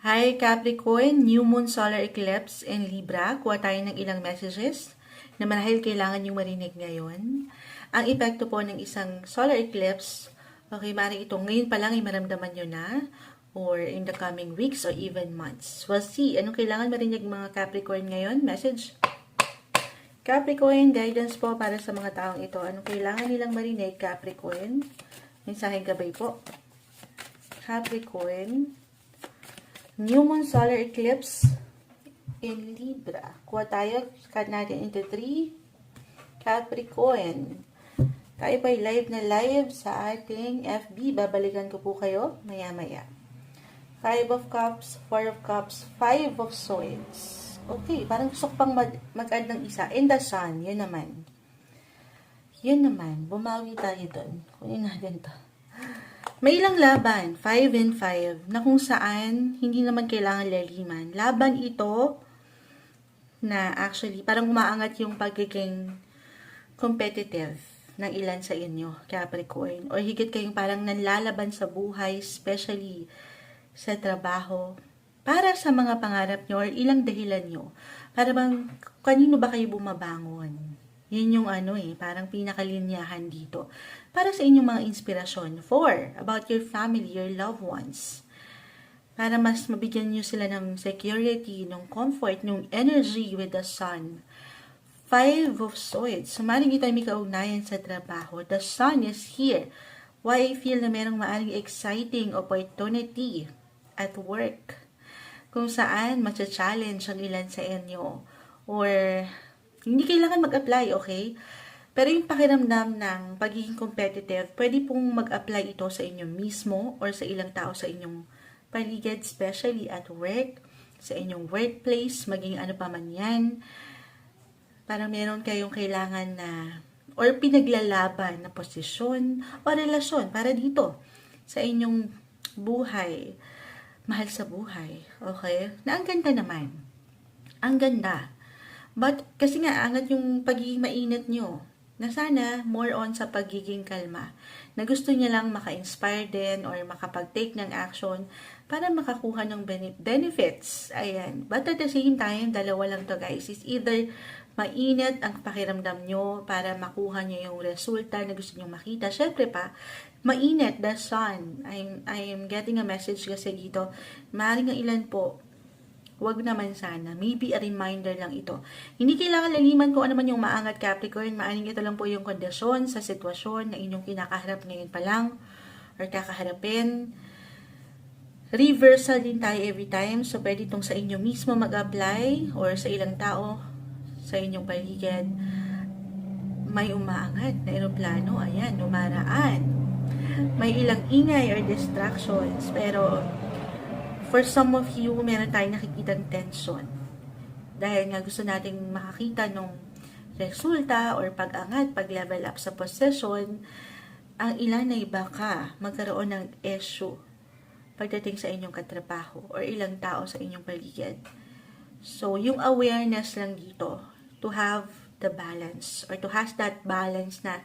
Hi Capricorn, New Moon Solar Eclipse in Libra. Kuha tayo ng ilang messages na marahil kailangan yung marinig ngayon. Ang epekto po ng isang solar eclipse, okay, maaaring ito ngayon pa lang ay maramdaman nyo na or in the coming weeks or even months. We'll see. Anong kailangan marinig mga Capricorn ngayon? Message. Capricorn, guidance po para sa mga taong ito. Anong kailangan nilang marinig, Capricorn? Mensaheng gabay po. Capricorn, New Moon Solar Eclipse in Libra. Kuha tayo, cut natin into 3. Capricorn. Tayo pa'y live na live sa ating FB. Babalikan ko po kayo maya-maya. Five of Cups, Four of Cups, Five of Swords. Okay, parang gusto pang mag- mag-add ng isa. In the Sun, yun naman. Yun naman, bumawi tayo doon. Kunin natin to. May ilang laban, 5 and 5, na kung saan hindi naman kailangan laliman. Laban ito na actually parang umaangat yung pagiging competitive ng ilan sa inyo, Capricorn. O higit kayong parang nanlalaban sa buhay, especially sa trabaho, para sa mga pangarap nyo or ilang dahilan nyo. Para bang, kanino ba kayo bumabangon? Yun yung ano eh, parang pinakalinyahan dito. Para sa inyong mga inspirasyon. Four, about your family, your loved ones. Para mas mabigyan nyo sila ng security, ng comfort, ng energy with the sun. Five of Swords. Sumaring ito ay may kaugnayan sa trabaho. The sun is here. Why I feel na merong maaring exciting opportunity at work. Kung saan matcha-challenge ang ilan sa inyo. Or hindi kailangan mag-apply, okay? Pero yung pakiramdam ng pagiging competitive, pwede pong mag-apply ito sa inyo mismo or sa ilang tao sa inyong paligid, especially at work, sa inyong workplace, maging ano pa man yan. Parang meron kayong kailangan na or pinaglalaban na posisyon o relasyon para dito sa inyong buhay. Mahal sa buhay. Okay? Na ang ganda naman. Ang ganda. But, kasi nga, angat yung pagiging mainit nyo. Na sana, more on sa pagiging kalma. Na gusto niya lang maka-inspire din or makapag-take ng action para makakuha ng bene- benefits. Ayan. But at the same time, dalawa lang to guys. Is either mainit ang pakiramdam nyo para makuha nyo yung resulta na gusto nyo makita. Syempre pa, mainit, the sun. I'm, I'm getting a message kasi dito. Maaaring ang ilan po, wag naman sana. Maybe a reminder lang ito. Hindi kailangan laliman kung ano man yung maangat Capricorn. Maaring ito lang po yung kondisyon sa sitwasyon na inyong kinakaharap ngayon pa lang or kakaharapin. Reversal din tayo every time. So, pwede itong sa inyo mismo mag-apply or sa ilang tao sa inyong paligid. May umaangat na aeroplano. Ayan, umaraan. May ilang ingay or distractions. Pero, for some of you, meron tayong nakikitang tension. Dahil nga gusto nating makakita ng resulta or pag-angat, pag-level up sa possession, ang ilan ay baka magkaroon ng issue pagdating sa inyong katrabaho or ilang tao sa inyong paligid. So, yung awareness lang dito to have the balance or to have that balance na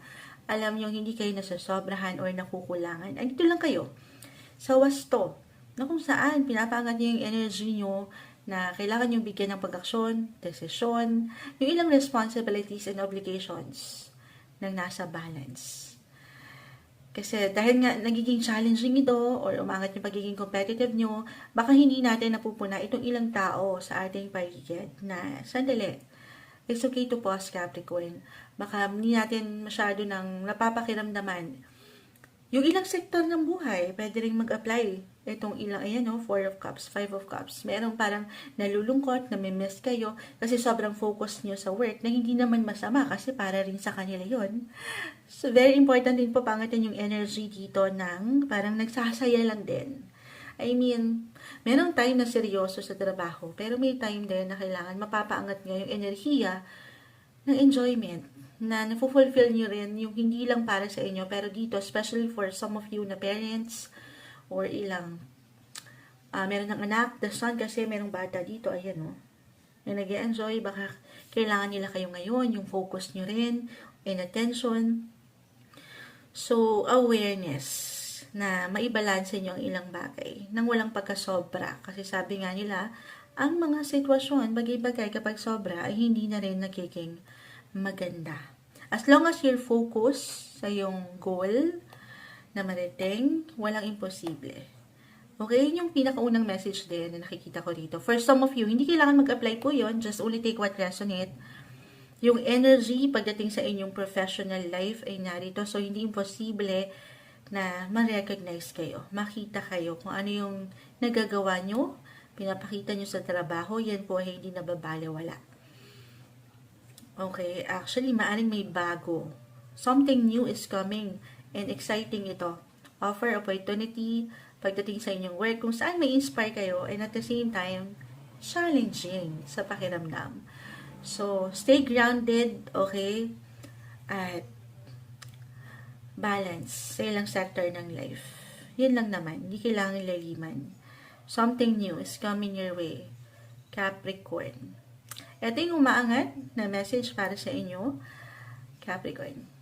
alam nyo hindi kayo nasasobrahan or nakukulangan. Andito lang kayo sa wasto na kung saan pinapangat nyo yung energy nyo na kailangan nyo bigyan ng pag-aksyon, desisyon, yung ilang responsibilities and obligations ng nasa balance. Kasi dahil nga nagiging challenging ito or umangat yung pagiging competitive nyo, baka hindi natin napupuna itong ilang tao sa ating paligid na sandali. It's okay to pause Capricorn. Baka hindi natin masyado ng napapakiramdaman. Yung ilang sektor ng buhay, pwede rin mag-apply. Itong ilang, ayan no, Four of Cups, Five of Cups. Merong parang nalulungkot, namimiss kayo kasi sobrang focus nyo sa work na hindi naman masama kasi para rin sa kanila yon So, very important din po pangatin yung energy dito ng parang nagsasaya lang din. I mean, merong time na seryoso sa trabaho, pero may time din na kailangan mapapaangat nyo yung enerhiya ng enjoyment na nafulfill nyo rin yung hindi lang para sa inyo, pero dito, especially for some of you na parents or ilang uh, meron ng anak, the son kasi merong bata dito, ayan o. Oh, na nag enjoy baka kailangan nila kayo ngayon, yung focus nyo rin, and attention. So, awareness na maibalanse nyo ang ilang bagay nang walang pagkasobra. Kasi sabi nga nila, ang mga sitwasyon, bagay-bagay kapag sobra ay hindi na rin nagiging maganda. As long as you're focus sa yung goal na marating, walang imposible. Okay, yun yung pinakaunang message din na nakikita ko dito. For some of you, hindi kailangan mag-apply po yon Just only take what resonate. Yung energy pagdating sa inyong professional life ay narito. So, hindi imposible na ma-recognize kayo. Makita kayo kung ano yung nagagawa nyo, pinapakita nyo sa trabaho, yan po ay hindi nababaliwala. Okay, actually, maaring may bago. Something new is coming and exciting ito. Offer opportunity pagdating sa inyong work kung saan may inspire kayo and at the same time, challenging sa pakiramdam. So, stay grounded, okay? At balance sa ilang sector ng life. Yun lang naman. Hindi kailangan laliman. Something new is coming your way. Capricorn. Ito yung umaangat na message para sa inyo, Capricorn.